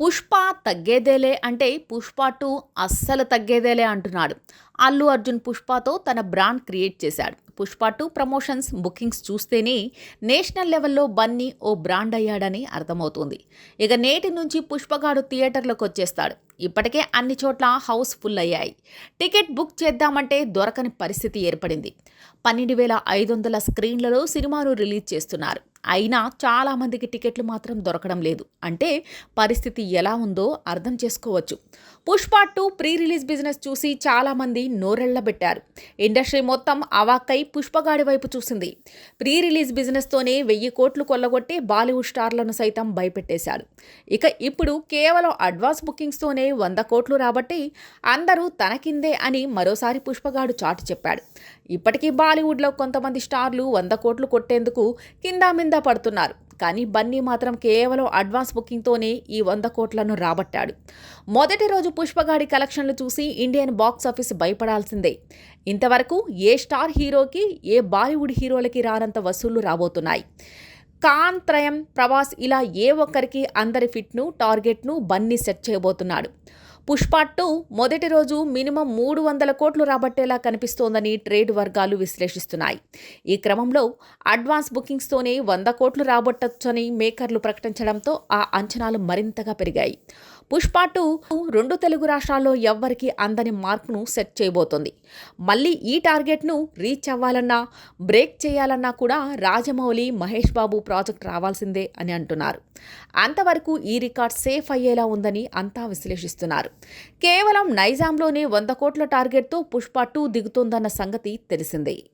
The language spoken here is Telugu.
పుష్ప తగ్గేదేలే అంటే పుష్ప టూ అస్సలు తగ్గేదేలే అంటున్నాడు. అల్లు అర్జున్ పుష్పతో తన బ్రాండ్ క్రియేట్ చేశాడు. పుష్ప టూ ప్రమోషన్స్ బుకింగ్స్ చూస్తేనే నేషనల్ లెవెల్లో బన్నీ ఓ బ్రాండ్ అయ్యాడని అర్థమవుతుంది. ఇక నేటి నుంచి పుష్పగాడు థియేటర్లోకి వచ్చేస్తాడు. ఇప్పటికే అన్ని చోట్ల హౌస్ ఫుల్ అయ్యాయి. టికెట్ బుక్ చేద్దామంటే దొరకని పరిస్థితి ఏర్పడింది. పన్నెండు వేల ఐదు వందల స్క్రీన్లలో సినిమాను రిలీజ్ చేస్తున్నారు. అయినా చాలామందికి టికెట్లు మాత్రం దొరకడం లేదు. అంటే పరిస్థితి ఎలా ఉందో అర్థం చేసుకోవచ్చు. Pushpa two pre release business చూసి చాలామంది నోరెళ్ళబెట్టారు ఇండస్ట్రీ మొత్తం అవాక్కై పుష్పగాడి వైపు చూసింది. ప్రీ రిలీజ్ బిజినెస్తోనే వెయ్యి కోట్లు కొల్లగొట్టి బాలీవుడ్ స్టార్లను సైతం భయపెట్టేశాడు ఇక ఇప్పుడు కేవలం అడ్వాన్స్ బుకింగ్స్తోనే వంద కోట్లు రాబట్టి అందరూ తనకిందే అని మరోసారి పుష్పగాడు చాటు చెప్పాడు. ఇప్పటికీ బాలీవుడ్లో కొంతమంది స్టార్లు వంద కోట్లు కొట్టేందుకు కిందా మింద పడుతున్నారు. కానీ బన్నీ మాత్రం కేవలం అడ్వాన్స్ బుకింగ్తోనే ఈ వంద కోట్లను రాబట్టాడు. మొదటి రోజు పుష్పగాడి కలెక్షన్లు చూసి ఇండియన్ బాక్స్ ఆఫీస్ భయపడాల్సిందే. ఇంతవరకు ఏ స్టార్ హీరోకి ఏ బాలీవుడ్ హీరోలకి రానంత వసూళ్ళు రాబోతున్నాయి. కాన్ త్రయం ప్రభాస్ ఇలా ఏ ఒక్కరికి అందరి ఫిట్ను టార్గెట్ను బన్నీ సెట్ చేయబోతున్నాడు. పుష్ప టూ మొదటి రోజు మినిమం మూడు వందల కోట్లు రాబట్టేలా కనిపిస్తోందని ట్రేడ్ వర్గాలు విశ్లేషిస్తున్నాయి. ఈ క్రమంలో అడ్వాన్స్ బుకింగ్స్తోనే వంద కోట్లు రాబట్టొచ్చని మేకర్లు ప్రకటించడంతో ఆ అంచనాలు మరింతగా పెరిగాయి. పుష్ప టూ రెండు తెలుగు రాష్ట్రాల్లో ఎవ్వరికి అందని మార్క్ను సెట్ చేయబోతోంది. మళ్ళీ ఈ టార్గెట్ను రీచ్ అవ్వాలన్నా బ్రేక్ చేయాలన్నా కూడా రాజమౌళి మహేష్ బాబు ప్రాజెక్ట్ రావాల్సిందే అని అంటున్నారు. అంతవరకు ఈ రికార్డ్ సేఫ్ అయ్యేలా ఉందని అంతా విశ్లేషిస్తున్నారు. కేవలం నైజాంలోనే వంద కోట్ల టార్గెట్తో పుష్ప టూ దిగుతోందన్న సంగతి తెలిసిందే.